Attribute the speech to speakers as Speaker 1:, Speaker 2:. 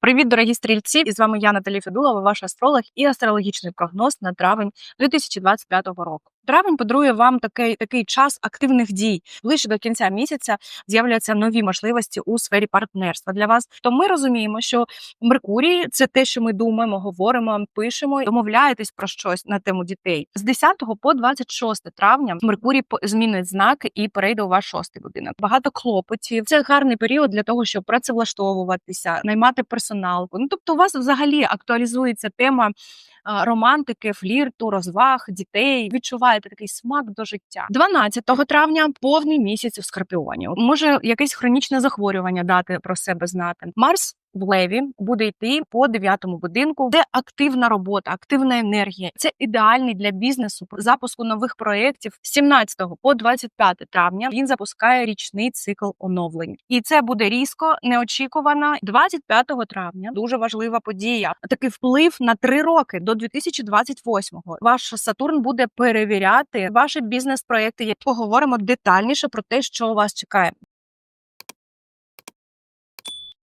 Speaker 1: Привіт, дорогі стрільці! І з вами я Наталі Федулова, ваш астролог і астрологічний прогноз на травень 2025 року. Травень подарує вам такий такий час активних дій. Ближче до кінця місяця з'являться нові можливості у сфері партнерства для вас. То ми розуміємо, що Меркурій це те, що ми думаємо, говоримо, пишемо, домовляєтесь про щось на тему дітей. З 10 по 26 травня Меркурій змінить знак і перейде у ваш шостий будинок. Багато клопотів. Це гарний період для того, щоб працевлаштовуватися, наймати персонал. Ну тобто, у вас взагалі актуалізується тема романтики, флірту, розваг, дітей. Відчуваєте такий смак до життя. 12 травня повний місяць у скорпіоні. Може якесь хронічне захворювання дати про себе знати. Марс. В Леві буде йти по дев'ятому будинку, де активна робота, активна енергія. Це ідеальний для бізнесу запуску нових проєктів. З 17 по 25 травня він запускає річний цикл оновлень, і це буде різко, неочікувано. 25 травня дуже важлива подія. Такий вплив на три роки до 2028-го. Ваш Сатурн буде перевіряти ваші бізнес-проекти. Поговоримо детальніше про те, що вас чекає.